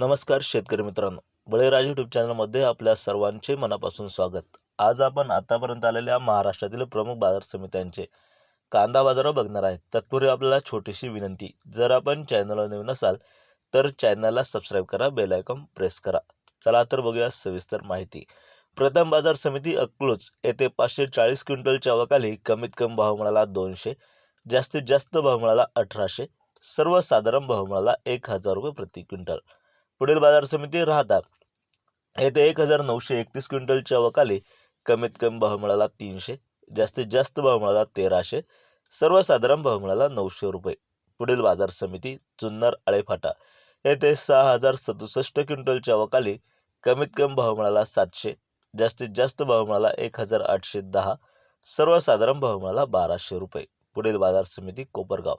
नमस्कार शेतकरी मित्रांनो. बळीराज यूट्यूब चॅनलमध्ये आपल्या सर्वांचे मनापासून स्वागत. आज आपण आतापर्यंत आलेल्या महाराष्ट्रातील प्रमुख बाजार समित्यांचे कांदा बाजार बघणार आहेत. तत्पूर्वी आपल्याला छोटीशी विनंती जर आपण चॅनलवर नवीन असाल तर चॅनलला सबस्क्राईब करा बेल आयकॉन प्रेस करा. चला तर बघूया सविस्तर माहिती. प्रथम बाजार समिती अकलूज येथे पाचशे चाळीस क्विंटलच्या अवकाली कमीत कमी भाव मिळाला दोनशे जास्तीत जास्त भाव मिळाला अठराशे सर्वसाधारण भाव मिळाला एक हजार रुपये प्रति क्विंटल. पुढील बाजार समिती राहता येथे एक हजार नऊशे एकतीस क्विंटलच्या वकाली कमीत कमी भाव मिळाला तीनशे जास्तीत जास्त भाव मिळाला तेराशे सर्वसाधारण भाव मिळाला नऊशे रुपये. पुढील बाजार समिती जुन्नर आळेफाटा. येथे सहा हजार सदुसष्ट क्विंटलच्या वकाली कमीत कमी भाव मिळाला सातशे जास्तीत जास्त भाव मिळाला एक हजार आठशे दहा सर्वसाधारण भाव मिळाला बाराशे रुपये. पुढील बाजार समिती कोपरगाव.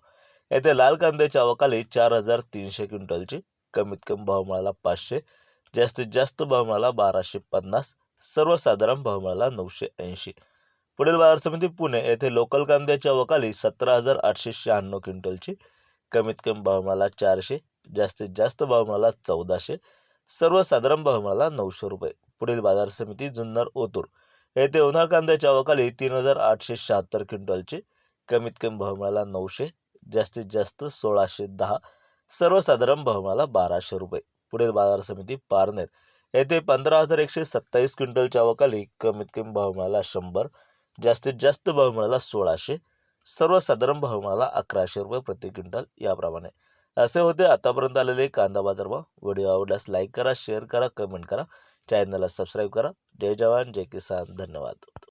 येथे लाल कांद्याच्या अवकाली चार हजार तीनशे क्विंटलची. कमीत कमी भाव मिळाला पाचशे जास्तीत जास्त भाव मिळाला बाराशे पन्नास सर्वसाधारण भाव मिळाला नऊशे ऐंशी. पुढील बाजार समिती पुणे येथे लोकल कांद्याच्या वकाली सतरा हजार आठशे शहाण्णव क्विंटलची. कमीत कमी भाव मिळाला चारशे जास्तीत जास्त भाव मिळाला चौदाशे सर्वसाधारण भाव मिळाला नऊशे रुपये. पुढील बाजार समिती जुन्नर ओतूर येथे उन्हाळ कांद्याच्या वकाली तीन हजार आठशे शहात्तर क्विंटलची. कमीत कमी भाव मिळाला नऊशे जास्तीत जास्त सोळाशे दहा सर्वसाधारण बहुमाला बाराशे रुपये. पुढील बाजार समिती पारनेर येथे पंधरा हजार एकशे सत्तावीस क्विंटलच्या अवकाली कमीत कमी भाव मिळाला शंभर जास्तीत जास्त भाव मिळाला सोळाशे सर्वसाधारण भाव मिळाला अकराशे रुपये प्रति क्विंटल याप्रमाणे. असे होते आतापर्यंत आलेले कांदा बाजार भाव व्हिडिओ आवडल्यास लाईक करा शेअर करा कमेंट करा. चॅनलला सबस्क्राईब करा. जय जवान जय किसान. धन्यवाद.